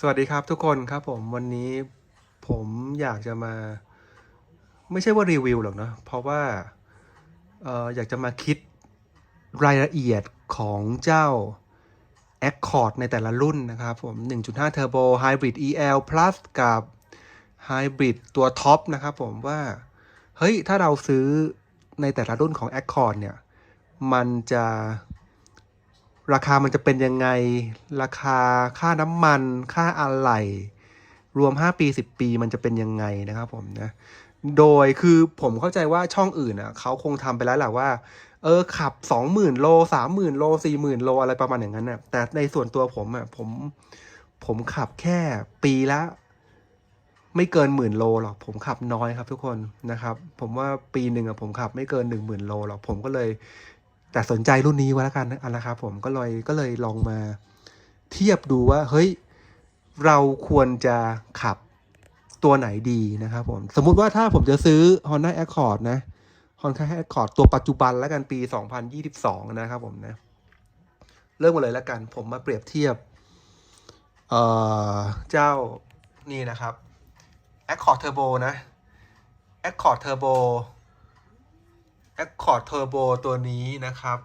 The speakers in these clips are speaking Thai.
สวัสดีครับทุกคนครับผมวันนี้ผมอยากจะมา ไม่ใช่ว่ารีวิวหรอกนะเพราะว่าอออยากจะมาคิดรายละเอียดของเจ้า Accord ในแต่ละรุ่นนะครับผม 1.5 Turbo Hybrid EL Plus กับ Hybrid ตัวท็อปนะครับผมว่า เฮ้ย ถ้าเราซื้อในแต่ละรุ่นของ Accord เนี่ย มันจะ ราคามันจะเป็นยังไง ราคาค่าน้ำมัน ค่าอะไหล่รวม 5 ปี 10 ปีมันจะเป็นยังไงนะครับผมนะ โดยคือผมเข้าใจว่าช่องอื่นอะเขาคงทำไปแล้วแหละว่า เออขับ 20,000 โล 30,000 โล 40,000 โลอะไรประมาณอย่างนั้นน่ะ แต่ในส่วนตัวผมอะผมผมขับแค่ปีละไม่เกินหมื่นโลหรอก ผมขับน้อยครับทุกคนนะครับ ผมว่าปีหนึ่งอะผมขับไม่เกินหนึ่งหมื่นโลหรอก ผมก็เลย แต่สนใจรุ่นนี้ไว้แล้วกันนะครับผมก็เลยก็เลยลองมาเทียบดูว่าเฮ้ยเราควรจะขับตัวไหนดีนะครับผม สมมุติว่าถ้าผมจะซื้อ Honda Accord นะ Honda Accord ตัวปัจจุบันแล้วกันปี 2022 นะครับผมนะ เริ่มมาเลยแล้วกัน ผมมาเปรียบเทียบ เอ่อ เจ้านี่นะครับ Accord Turbo นะ Accord Turbo Accord Turbo ตัวนี้นะครับ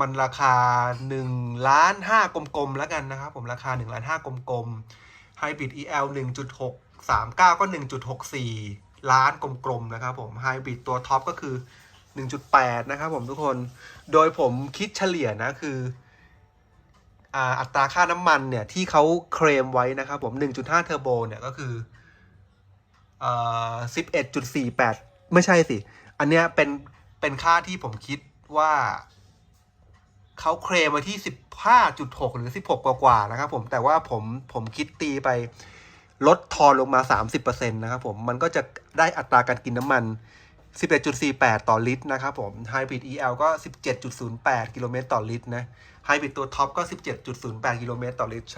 มันราคา1ล้านห้ากลมๆแล้วกันนะครับ ผมราคา1ล้านห้ากลมๆ Hybrid EL 1.6 39 ก็ 1.64 ล้านกลมๆนะครับผม Hybrid ตัวท็อปก็คือ 1.8 นะครับผมทุกคน โดยผมคิดเฉลี่ยนะคืออัตราค่าน้ำมันเนี่ยที่เขาเคลมไว้นะครับผม 1.5 เทอร์โบเนี่ยก็คือเอ่อ11.48 ไม่ใช่สิ อันเนี้ยเป็นเป็นค่าที่ผมคิดว่าเขาเคลมมาที่15.6หรือ16กกว่าๆนะครับผมแต่ว่าผมผมคิดตีไปลดทอนลงมา30%นตนะครับผมมันก็จะได้อัตราการกินน้ำมัน11.48ต่อลิตรนะครับผม Hybrid EL ก็17.08กิโลเมตรต่อลิตรนะ Hybrid ตัวท็อปก็17.08กิโลเมตรต่อลิตร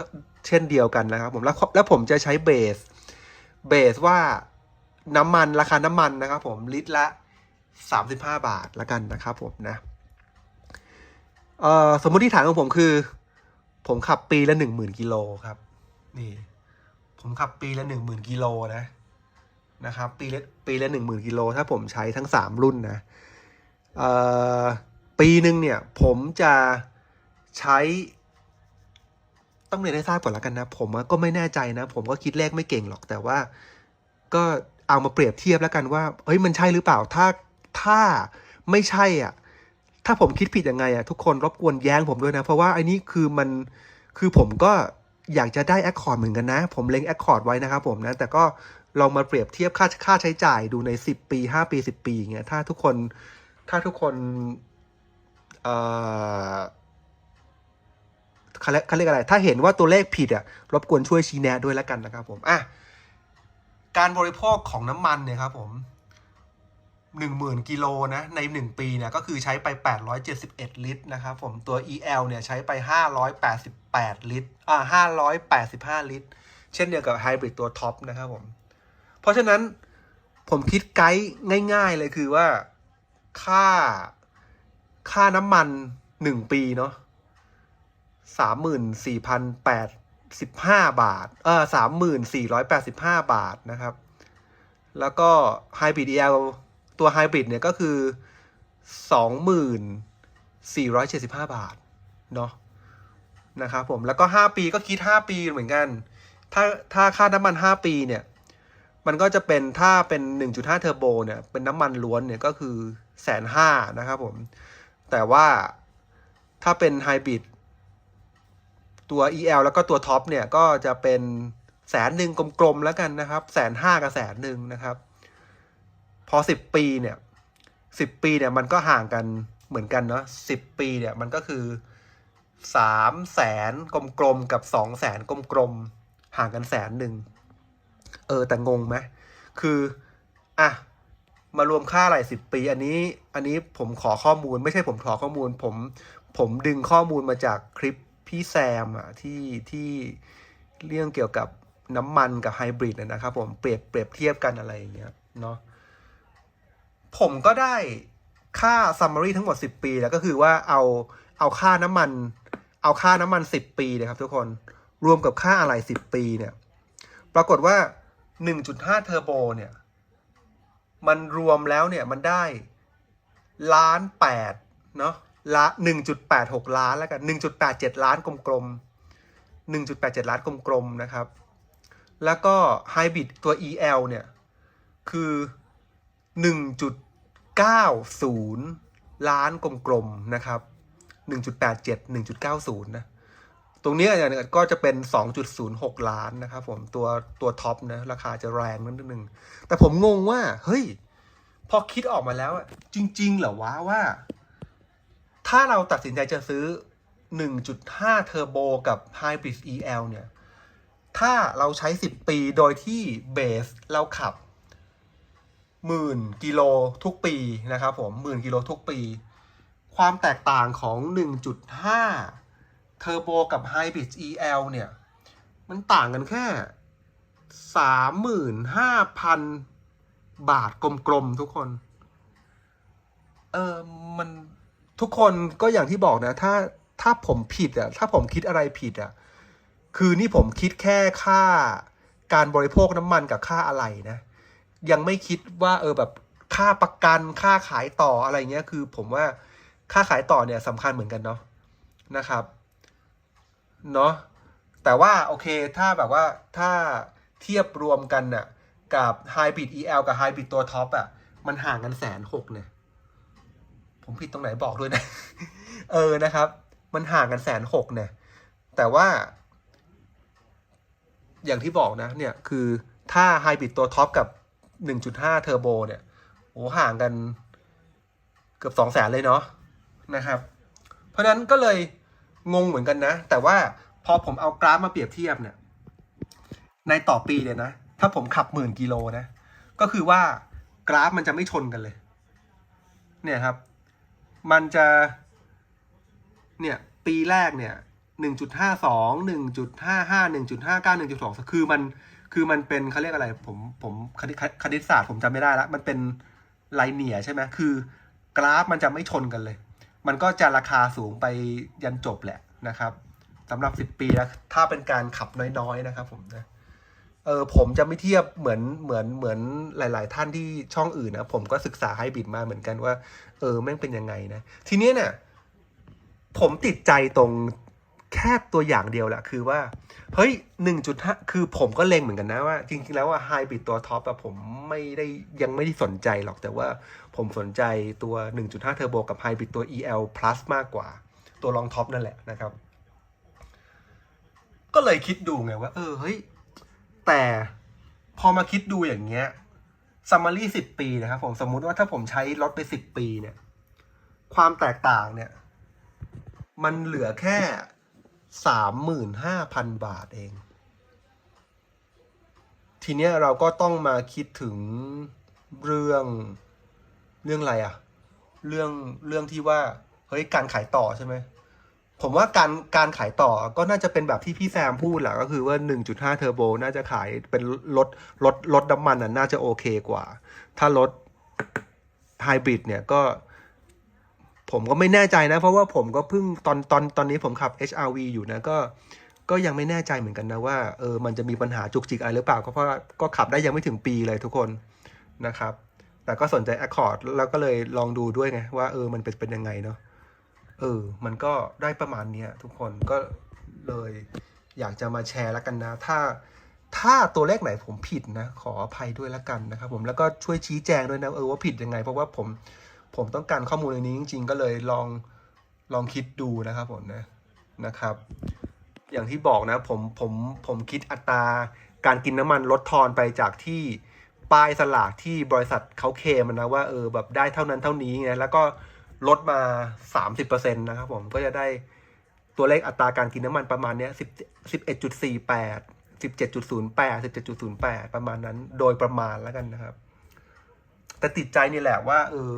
เช่นเดียวกันนะครับผมแล้วแล้วผมจะใช้เบสเบสว่า น้ำมันราคาน้ำมันนะครับผมลิตรละ 35 บาทละกันนะครับผมนะเอ่อสมมติฐานของผมคือ ผมขับปีละหนึ่งหมื่นกิโลครับ นี่ ผมขับปีละหนึ่งหมื่นกิโลนะนะครับ ปีละปีละหนึ่งหมื่นกิโลถ้าผมใช้ทั้งสามรุ่นนะเอ่อปีหนึ่งเนี่ย ผมจะใช้ต้องเรียนให้ทราบก่อนล้วกันนะ ผมก็ไม่แน่ใจนะ ผมก็คิดเลขไม่เก่งหรอกแต่ว่าก็ เอามาเปรียบเทียบแล้วกันว่าเฮ้ยมันใช่หรือเปล่าถ้าถ้าไม่ใช่อะถ้าผมคิดผิดยังไงอะทุกคนรบกวนแย้งผมด้วยนะ เพราะว่าไอ้นี่คือมันคือผมก็อยากจะได้ Accord เหมือนกันนะ ผมเล็ง Accord ไว้นะครับผมนะ แต่ก็ลองมาเปรียบเทียบค่าค่าใช้จ่ายดูใน 10 ปี 5 ปี 10 ปีอย่างเงี้ยถ้าทุกคนถ้าทุกคนเอ่อเขาเรียกเขาเรียกอะไร ถ้าเห็นว่าตัวเลขผิดอะรบกวนช่วยชี้แนะด้วยแล้วกันนะครับผมอะ การบริโภคของน้ำมันเนี่ยครับผมหนึ่งหมื่นกิโลนะในหนึ่งปีเนี่ยก็คือใช้ไป 871 ลิตรนะครับผมตัว EL เนี่ยใช้ไป 588 ลิตรอ่า585 ลิตร เช่นเดียวกับไฮบริดตัวท็อปนะครับผมเพราะฉะนั้นผมคิดไกด์ง่ายๆเลยคือว่าค่าค่าน้ำมัน 1 ปีเนาะ 34,085บาท เออ34,485บห้าบาทนะครับ แล้วก็ Hybrid EL ตัวไฮบริดเนี่ยก็คือ24,475บาท เนาะนะครับผม แล้วก็5ปีก็คิด5ปีเหมือนกัน ถ้าถ้าค่าน้ำมัน5ปีเนี่ย มันก็จะเป็นถ้าเป็น1.5เทอร์โบเนี่ย เป็นน้ำมันล้วนเนี่ยก็คือแสนห้านะครับผม แต่ว่าถ้าเป็นไฮบริด ตัว EL แล้วก็ตัวท็อปเนี่ยก็จะเป็นแสนหนึ่งกลมๆแล้วกันนะครับแสนห้ากับแสนหนึ่งนะครับ พอสิบปีเนี่ยสิบปีเนี่ยมันก็ห่างกันเหมือนกันเนาะสิบปีเนี่ยมันก็คือสามแสนกลมๆกับสองแสนกลมๆห่างกันแสนหนึ่งเออแต่งงไหมคืออะมารวมค่าอะไรสิบปี อันนี้อันนี้ผมขอข้อมูลไม่ใช่ผมขอข้อมูลผมผมดึงข้อมูลมาจากคลิป พี่แซมอะที่ที่เรื่องเกี่ยวกับน้ำมันกับไฮบริดนะครับผมเปรียบเปรียบเทียบกันอะไรอย่างเงี้ยเนาะผมก็ได้ค่า summary ทั้งหมด 10 ปีแล้วก็คือว่าเอาเอาค่าน้ำมัน เอาค่าน้ำมัน 10 ปีนะครับทุกคนรวมกับค่าอะไหล่10 ปีเนี่ย ปรากฏว่า 1.5 เทอร์โบเนี่ย มันรวมแล้วเนี่ยมันได้ล้านแปดเนาะ ละ1.86 ล้านแล้วกัน1.87 ล้านกลมๆ1.87 ล้านกลมๆนะครับ แล้วก็ไฮบริดตัว EL เนี่ย คือ 1.90 ล้านกลมๆนะครับ 1.87 1.90 นะ ตรงเนี้ยเนี่ยก็จะเป็น 2.06 ล้านนะครับผมตัวตัวท็อปนะราคาจะแรงนิดนึง แต่ผมงงว่า เฮ้ย พอคิดออกมาแล้วอะจริง ๆ เหรอวะว่า ถ้าเราตัดสินใจจะซื้อ 1.5เทอร์โบกับ Hybrid EL เนี่ย ถ้าเราใช้ 10 ปีโดยที่เบสเราขับหมื่นกิโลทุกปีนะครับผมหมื่นกิโลทุกปี ความแตกต่างของ 1.5 เทอร์โบกับ Hybrid EL เนี่ย มันต่างกันแค่ 35,000 บาทกลมๆ ทุกคน เออ มัน ทุกคนก็อย่างที่บอกนะ ถ้าถ้าผมผิดอะถ้าผมคิดอะไรผิดอะคือนี่ผมคิดแค่ค่าการบริโภคน้ำมันกับค่าอะไรนะ ยังไม่คิดว่าเออแบบค่าประกันค่าขายต่ออะไรเงี้ยคือผมว่าค่าขายต่อเนี่ยสำคัญเหมือนกันเนาะนะครับเนาะแต่ว่าโอเคถ้าแบบว่าถ้าเทียบรวมกันน่ะกับ Hybrid EL กับ Hybrid ตัวท็อปอะมันห่างกันแสนหกเนี่ย ผมผิดตรงไหนบอกด้วยนะ เออนะครับ มันห่างกันแสนหกเนี่ย แต่ว่า อย่างที่บอกนะ เนี่ยคือถ้าไฮบริดตัวท็อปกับ 1.5 เทอร์โบเนี่ยโอ้ห่างกันเกือบสองแสนเลยเนาะนะครับ เพราะนั้นก็เลยงงเหมือนกันนะ แต่ว่าพอผมเอากราฟมาเปรียบเทียบเนี่ย ในต่อปีเนี่ยนะ ถ้าผมขับหมื่นกิโลนะ ก็คือว่ากราฟมันจะไม่ชนกันเลย เนี่ยครับ มันจะ เนี่ย ปีแรกเนี่ยหนึ่งจุดห้าสองหนึ่งจุดห้าห้าหนึ่งจุดห้าเก้าหนึ่งจุดสองคือมันคือมันเป็นเขาเรียกอะไร ผมผมคณิตคณิตศาสตร์ผมจำไม่ได้ละมันเป็นไลเนียใช่ไหมคือกราฟมันจะไม่ชนกันเลย มันก็จะราคาสูงไปยันจบแหละนะครับสำหรับสิบปีแล้วถ้าเป็นการขับน้อยๆนะครับผมนะ เออผมจะไม่เทียบเหมือนเหมือนเหมือนหลาย ๆ ท่านที่ช่องอื่นนะผมก็ศึกษาไฮบริดมาเหมือนกันว่า เออแม่งเป็นยังไงนะ ทีนี้เนี่ยผมติดใจตรงแค่ตัวอย่างเดียวแหละคือว่า เฮ้ยหนึ่งจุดห้าคือผมก็เล็งเหมือนกันนะว่า จริง ๆ แล้วว่าไฮบริดตัวท็อปอะผมไม่ได้ยังไม่ได้สนใจหรอกแต่ว่าผมสนใจตัว 1.5เทอร์โบกับไฮบริดตัว EL Plus มากกว่า ตัวรองท็อปนั่นแหละนะครับ ก็เลยคิดดูไงว่า เออเฮ้ย แต่พอมาคิดดูอย่างเงี้ยซัมมารีสิบปีนะครับผมสมมุติว่าถ้าผมใช้รถไปสิบปีเนี่ย ความแตกต่างเนี่ย มันเหลือแค่สามหมื่นห้าพันบาทเอง ทีเนี้ยเราก็ต้องมาคิดถึงเรื่องเรื่องอะไรอะเรื่องเรื่องที่ว่า เฮ้ยการขายต่อใช่ไหม ผมว่าการการขายต่อก็น่าจะเป็นแบบที่พี่แซมพูดแหละก็คือว่า 1.5 เทอร์โบน่าจะขายเป็นรถรถรถน้ำมันน่ะน่าจะโอเคกว่า ถ้ารถไฮบริดเนี่ยก็ ผมก็ไม่แน่ใจนะ เพราะว่าผมก็เพิ่งตอนตอนตอนนี้ผมขับ HRV อยู่นะก็ ก็ยังไม่แน่ใจเหมือนกันนะว่าเออมันจะมีปัญหาจุกจิกอะไรหรือเปล่าก็เพราะก็ขับได้ยังไม่ถึงปีเลยทุกคนนะครับ แต่ก็สนใจ Accord แล้วก็เลยลองดูด้วยไงว่าเออมันเป็นเป็นยังไงเนาะ เออ มันก็ได้ประมาณเนี้ยทุกคนก็เลยอยากจะมาแชร์แล้วกันนะ ถ้าถ้าตัวเลขไหนผมผิดนะ ขออภัยด้วยแล้วกันนะครับผมแล้วก็ช่วยชี้แจงด้วยนะเออว่าผิดยังไง เพราะว่าผมผมต้องการข้อมูลในนี้จริง ๆ ก็เลยลองลองคิดดูนะครับผมนะนะครับ อย่างที่บอกนะผมผมผมคิดอัตราการกินน้ำมันลดทอนไปจากที่ป้ายสลากที่บริษัทเขาเคลมนะว่าเออแบบได้เท่านั้นเท่านี้ไงแล้วก็ ลดมา 30%นะครับผมก็จะได้ตัวเลขอัตราการกินน้ำมันประมาณเนี้ย11.48 17.08 17.08 ประมาณนั้น โดยประมาณแล้วกันนะครับ แต่ติดใจนี่แหละว่าเออ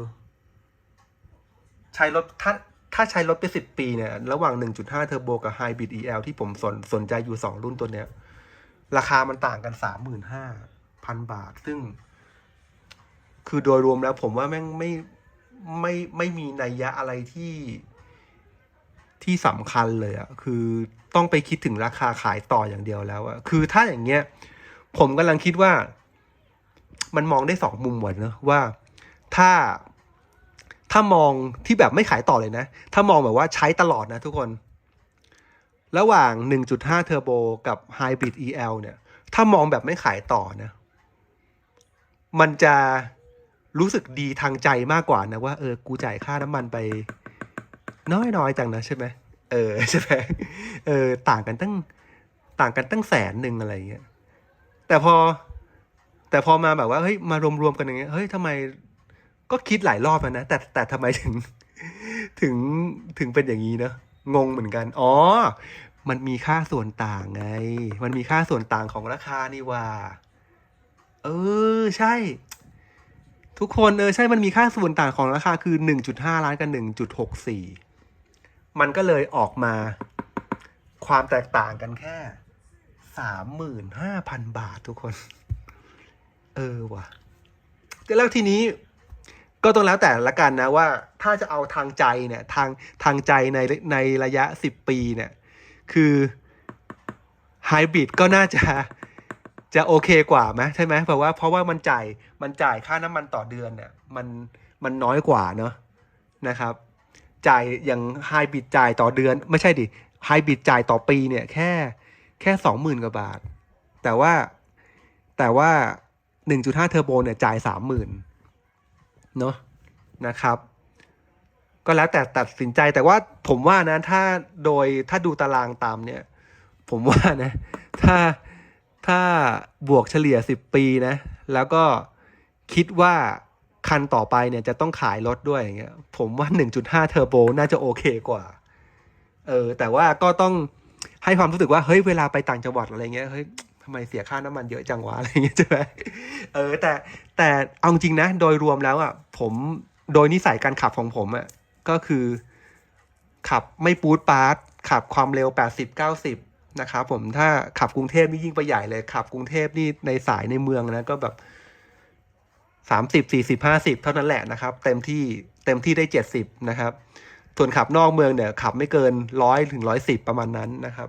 ใช้รถถ้าถ้าใช้รถไปสิบปีเนี่ย ระหว่าง 1.5 เทอร์โบกับ Hybrid EL ที่ผมสนสนใจอยู่ 2 รุ่นตัวเนี้ย ราคามันต่างกัน 35,000 บาท ซึ่ง คือโดยรวมแล้วผมว่าแม่งไม่ ไม่ไม่มีนัยยะอะไรที่ที่สำคัญเลยอะคือต้องไปคิดถึงราคาขายต่ออย่างเดียวแล้วอะคือถ้าอย่างเงี้ย ผมกำลังคิดว่า มันมองได้สองมุมหมดเนอะว่าถ้าถ้ามองที่แบบไม่ขายต่อเลยนะ ถ้ามองแบบว่าใช้ตลอดนะทุกคน ระหว่าง 1.5 เทอร์โบกับ Hybrid EL เนี่ย ถ้ามองแบบไม่ขายต่อนะ มันจะ รู้สึกดีทางใจมากกว่านะว่าเออกูจ่ายค่าน้ำมันไป น้อยๆจังนะใช่ไหมเออใช่ไหมเออต่างกันตั้งต่างกันตั้งแสนหนึ่งอะไรเงี้ยแต่พอ แต่พอมาแบบว่าเฮ้ยมารวมๆกันอย่างเงี้ยเฮ้ยทำไมก็คิดหลายรอบแล้วนะแต่แต่ทำไมถึงถึงถึงเป็นอย่างนี้เนอะงงเหมือนกัน อ๋อ มันมีค่าส่วนต่างไง มันมีค่าส่วนต่างของราคานี่ว่า เออ ใช่ ทุกคนเออใช่มันมีค่าส่วนต่างของราคาคือหนึ่งจุดห้าล้านกับหนึ่งจุดหกสี่มันก็เลยออกมาความแตกต่างกันแค่สามหมื่นห้าพันบาททุกคน เออว่ะแล้วทีนี้ก็ต้องแล้วแต่ละกันนะว่าถ้าจะเอาทางใจเนี่ยทางทางใจในในระยะสิบปีเนี่ย คือไฮบริดก็น่าจะ จะโอเคกว่าไหมใช่ไหมเพราะว่าเพราะว่ามันจ่ายมันจ่ายค่าน้ำมันต่อเดือนเนี่ยมันมันน้อยกว่าเนอะนะครับ จ่ายอย่างไฮบิดจ่ายต่อเดือน ไม่ใช่ดิไฮบิดจ่ายต่อปีเนี่ยแค่แค่สองหมื่นกว่าบาท แต่ว่าแต่ว่าหนึ่งจุดห้าเทอร์โบเนี่ยจ่ายสามหมื่นเนอะนะครับ ก็แล้วแต่ตัดสินใจแต่ว่าผมว่านะถ้าโดยถ้าดูตารางตามเนี่ย ผมว่านะ ถ้า ถ้าบวกเฉลี่ยสิบปีนะ แล้วก็คิดว่าคันต่อไปเนี่ยจะต้องขายรถด้วยอย่างเงี้ย ผมว่า 1.5 เทอร์โบน่าจะโอเคกว่า เออ แต่ว่าก็ต้องให้ความรู้สึกว่า เฮ้ย เวลาไปต่างจังหวัดอะไรเงี้ย เฮ้ยทำไมเสียค่าน้ำมันเยอะจังวะอะไรเงี้ยใช่ไหมเออ แต่แต่เอาจริงนะ โดยรวมแล้วอะ ผมโดยนิสัยการขับของผมอะ ก็คือขับไม่ปูดปาร์ตขับความเร็ว 80 90 นะครับผมถ้าขับกรุงเทพนี่ยิ่งไปใหญ่เลยขับกรุงเทพนี่ในสายในเมืองนะก็แบบ30 40 50เท่านั้นแหละนะครับ เต็มที่เต็มที่ได้70นะครับ ส่วนขับนอกเมืองเนี่ยขับไม่เกินร้อยถึงร้อยสิบประมาณนั้นนะครับ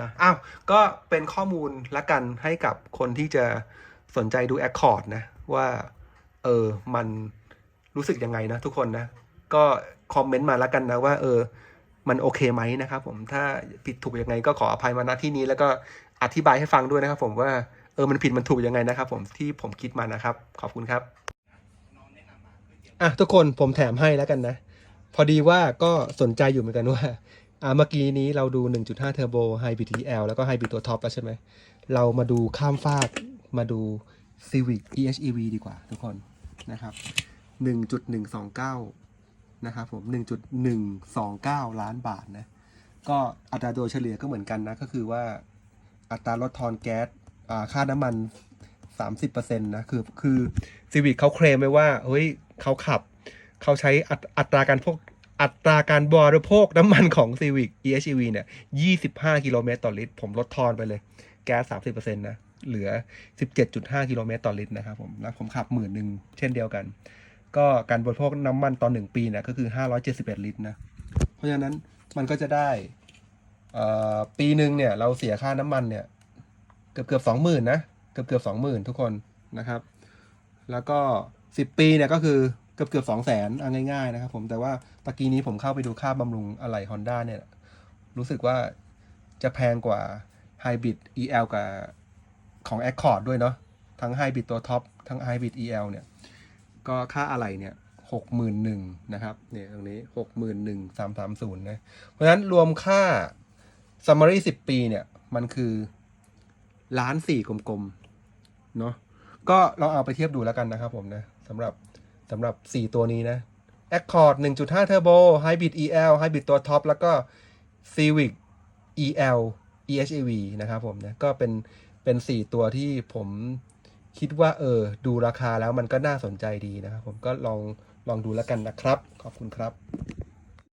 นะอ้าวก็เป็นข้อมูลละกันให้กับคนที่จะสนใจดู Accord นะ ว่า เออมันรู้สึกยังไงนะทุกคนนะ ก็คอมเมนต์มาล้วกันนะว่า เออ มันโอเคไหมนะครับผมถ้าผิดถูกยังไงก็ขออภัยมาณที่นี้ แล้วก็อธิบายให้ฟังด้วยนะครับ ผมว่าเออมันผิดมันถูกยังไงนะครับ ผมที่ผมคิดมานะครับ ขอบคุณครับอะทุกคนผมแถมให้แล้วกันนะ พอดีว่าก็สนใจอยู่เหมือนกันว่าอ่าเมื่อกี้นี้เราดู 1.5 เทอร์โบ Hybrid EL แล้วก็ Hybrid ตัวท็อปแล้วใช่ไหม เรามาดูข้ามฟากมาดู Civic EHEV ดีกว่าทุกคนนะครับ 1.129 นะครับผม 1.129 ล้านบาทนะ ก็อัตราโดยเฉลี่ยก็เหมือนกันนะ ก็คือว่าอัตราลดทอนแก๊สค่าน้ำมัน 30%นะ คือคือ Civic เขาเคลมไว้ว่า เฮ้ยเขาขับ เขาใช้อัตราการพวกอัตราการบริโภคน้ำมันของ Civic EHEV เนี่ย 25 กิโลเมตรต่อลิตร ผมลดทอนไปเลย แก๊ส 30%นะ เหลือ 17.5 กิโลเมตรต่อลิตรนะครับผม แล้วผมขับหมื่นหนึ่งเช่นเดียวกัน ก็การบริโภคน้ำมันต่อหนึ่งปีเนี่ยก็คือ 571 ลิตรนะ เพราะฉะนั้นมันก็จะได้ปีหนึ่งเนี่ยเราเสียค่าน้ำมันเนี่ยเกือบเกือบสองหมื่นนะเกือบเกือบสองหมื่นทุกคนนะครับ แล้วก็สิบปีเนี่ยก็คือเกือบเกือบสองแสนเอาง่ายๆนะครับผมแต่ว่าตะกี้นี้ผมเข้าไปดูค่าบำรุงอะไหล่ Honda เนี่ยรู้สึกว่าจะแพงกว่า Hybrid EL กับของ Accord ด้วยเนาะทั้ง Hybrid ตัวท็อปทั้ง Hybrid EL เนี่ย ก็ค่าอะไหล่เนี่ยหกหมื่นหนึ่งนะครับเนี่ยตรงนี้หกหมื่นหนึ่งสามสามศูนย์นะ เพราะฉะนั้นรวมค่า summary สิบปีเนี่ย มันคือล้านสี่กลมๆเนาะก็ลองเอาไปเทียบดูแล้วกันนะครับผมนะสำหรับสำหรับ 4 ตัวนี้นะ Accord 1.5 Turbo Hybrid EL Hybrid ตัวท็อปแล้วก็ Civic EL EHEV นะครับผมนะก็เป็นเป็น 4 ตัวที่ผม คิดว่าเออดูราคาแล้วมันก็น่าสนใจดีนะครับผมก็ลองลองดูแล้วกันนะครับ ขอบคุณครับ